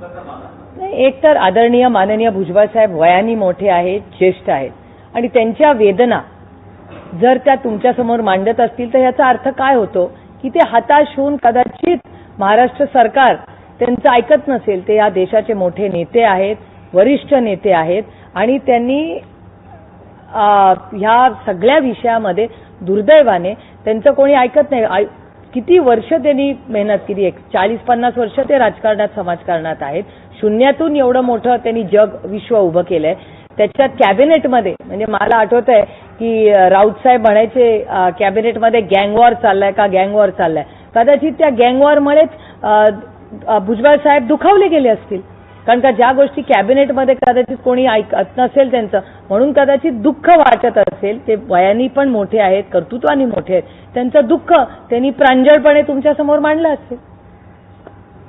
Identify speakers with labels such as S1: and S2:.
S1: नाही, एक तर आदरणीय माननीय भुजबळ साहेब वयानी मोठे आहेत ज्येष्ठ आहेत. आणि त्यांच्या वेदना जर त्या तुमच्यासमोर मांडत असतील तर याचा अर्थ काय होतो? की ते हताश होऊन कदाचित महाराष्ट्र सरकार त्यांचं ऐकत नसेल. ते या देशाचे मोठे नेते आहेत वरिष्ठ नेते आहेत. आणि त्यांनी ह्या सगळ्या विषयामध्ये दुर्दैवाने त्यांचं कोणी ऐकत नाही. किती वर्ष त्यांनी मेहनत केली? एक चाळीस पन्नास वर्ष ते राजकारणात समाजकारणात आहेत. शून्यातून एवढं मोठं त्यांनी जग विश्व उभं केलंय. त्याच्यात कॅबिनेटमध्ये म्हणजे मला आठवत आहे की राऊत साहेब म्हणायचे कॅबिनेटमध्ये गँगवॉर चाललाय का? गँगवॉर चाललाय. कदाचित त्या गँगवॉरमुळेच भुजबळ साहेब दुखावले गेले असतील. कारण का ज्या गोष्टी कॅबिनेटमध्ये कदाचित कोणी ऐकत नसेल त्यांचं म्हणून कदाचित दुःख वाटत असेल ते वयानी पण मोठे आहेत कर्तृत्वानी मोठे आहेत त्यांचं दुःख त्यांनी प्रांजळपणे तुमच्यासमोर मांडलं असेल.